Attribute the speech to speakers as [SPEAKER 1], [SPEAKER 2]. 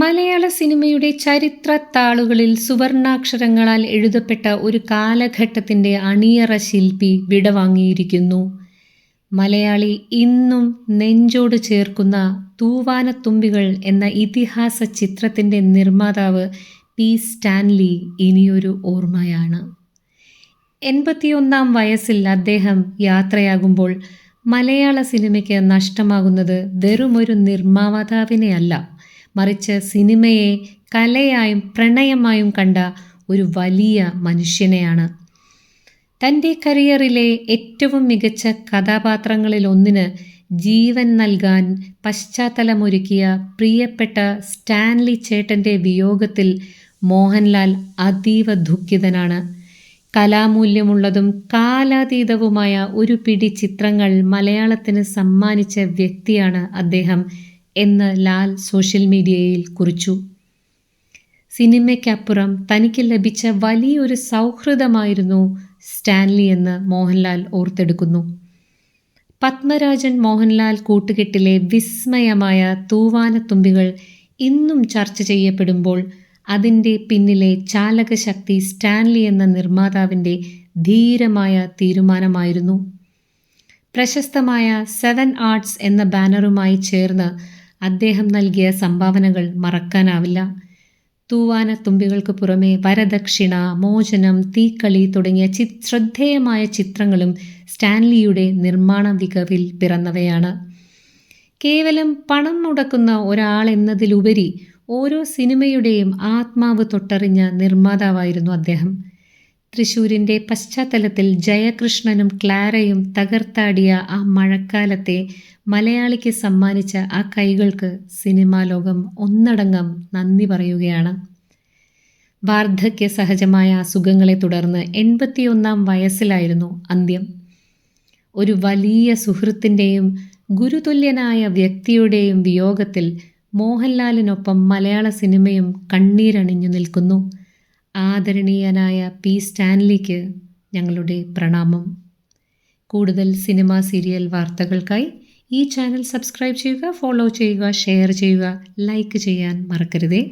[SPEAKER 1] മലയാള സിനിമയുടെ ചരിത്ര താളുകളിൽ സുവർണാക്ഷരങ്ങളാൽ എഴുതപ്പെട്ട ഒരു കാലഘട്ടത്തിന്റെ അണിയറ ശില്പി വിടവാങ്ങിയിരിക്കുന്നു. മലയാളി ഇന്നും നെഞ്ചോട് ചേർക്കുന്ന തൂവാനത്തുമ്പികൾ എന്ന ഇതിഹാസ ചിത്രത്തിന്റെ നിർമ്മാതാവ് പി സ്റ്റാൻലി ഇനിയൊരു ഓർമ്മയാണ്. എൺപത്തിയൊന്നാം വയസ്സിൽ അദ്ദേഹം യാത്രയാകുമ്പോൾ മലയാള സിനിമയ്ക്ക് നഷ്ടമാകുന്നത് വെറുമൊരു നിർമ്മാതാവിനെയല്ല. മറിച്ച് സിനിമയെ കലയായും പ്രണയമായും കണ്ട ഒരു വലിയ മനുഷ്യനെയാണ്. തന്റെ കരിയറിലെ ഏറ്റവും മികച്ച കഥാപാത്രങ്ങളിൽ ഒന്നിന് ജീവൻ നൽകാൻ പശ്ചാത്തലമൊരുക്കിയ പ്രിയപ്പെട്ട സ്റ്റാൻലി ചേട്ടന്റെ വിയോഗത്തിൽ മോഹൻലാൽ അതീവ ദുഃഖിതനാണ്. കലാമൂല്യമുള്ളതും കാലാതീതവുമായ ഒരു പിടി ചിത്രങ്ങൾ മലയാളത്തിന് സമ്മാനിച്ച വ്യക്തിയാണ് അദ്ദേഹം. എന്ന് ലാൽ സോഷ്യൽ മീഡിയയിൽ കുറിച്ചു. സിനിമയ്ക്കപ്പുറം തനിക്ക് ലഭിച്ച വലിയൊരു സൗഹൃദമായിരുന്നു സ്റ്റാൻലി എന്ന് മോഹൻലാൽ ഓർത്തെടുക്കുന്നു. പത്മരാജൻ മോഹൻലാൽ കൂട്ടുകെട്ടിലെ വിസ്മയമായ തൂവാനത്തുമ്പികൾ ഇന്നും ചർച്ച ചെയ്യപ്പെടുമ്പോൾ അതിന്റെ പിന്നിലെ ചാലകശക്തി സ്റ്റാൻലി എന്ന നിർമ്മാതാവിന്റെ ധീരമായ തീരുമാനമായിരുന്നു. പ്രശസ്തമായ സെവൻ ആർട്സ് എന്ന ബാനറുമായി ചേർന്ന് അദ്ദേഹം നൽകിയ സംഭാവനകൾ മറക്കാനാവില്ല. തൂവാന തുമ്പികൾക്ക് പുറമെ വരദക്ഷിണ മോചനം തീക്കളി തുടങ്ങിയ ചി ശ്രദ്ധേയമായ ചിത്രങ്ങളും സ്റ്റാൻലിയുടെ നിർമ്മാണ മികവിൽ പിറന്നവയാണ്. കേവലം പണം മുടക്കുന്ന ഒരാളെന്നതിലുപരി ഓരോ സിനിമയുടെയും ആത്മാവ് തൊട്ടറിഞ്ഞ നിർമ്മാതാവായിരുന്നു അദ്ദേഹം. തൃശൂരിന്റെ പശ്ചാത്തലത്തിൽ ജയകൃഷ്ണനും ക്ലാരയും തകർത്താടിയ ആ മഴക്കാലത്തെ മലയാളിക്ക് സമ്മാനിച്ച ആ കൈകൾക്ക് സിനിമാ ലോകം ഒന്നടങ്കം നന്ദി പറയുകയാണ്. വാർദ്ധക്യ സഹജമായ അസുഖങ്ങളെ തുടർന്ന് എൺപത്തിയൊന്നാം വയസ്സിലായിരുന്നു അന്ത്യം. ഒരു വലിയ സുഹൃത്തിന്റെയും ഗുരുതുല്യനായ വ്യക്തിയുടെയും വിയോഗത്തിൽ മോഹൻലാലിനൊപ്പം മലയാള സിനിമയും കണ്ണീരണിഞ്ഞു നിൽക്കുന്നു. ആദരണീയനായ പി സ്റ്റാൻലിക്ക് ഞങ്ങളുടെ പ്രണാമം. കൂടുതൽ സിനിമ സീരിയൽ വാർത്തകൾക്കായി ഈ ചാനൽ സബ്സ്ക്രൈബ് ചെയ്യുക ഫോളോ ചെയ്യുക ഷെയർ ചെയ്യുക ലൈക്ക് ചെയ്യാൻ മറക്കരുതേ.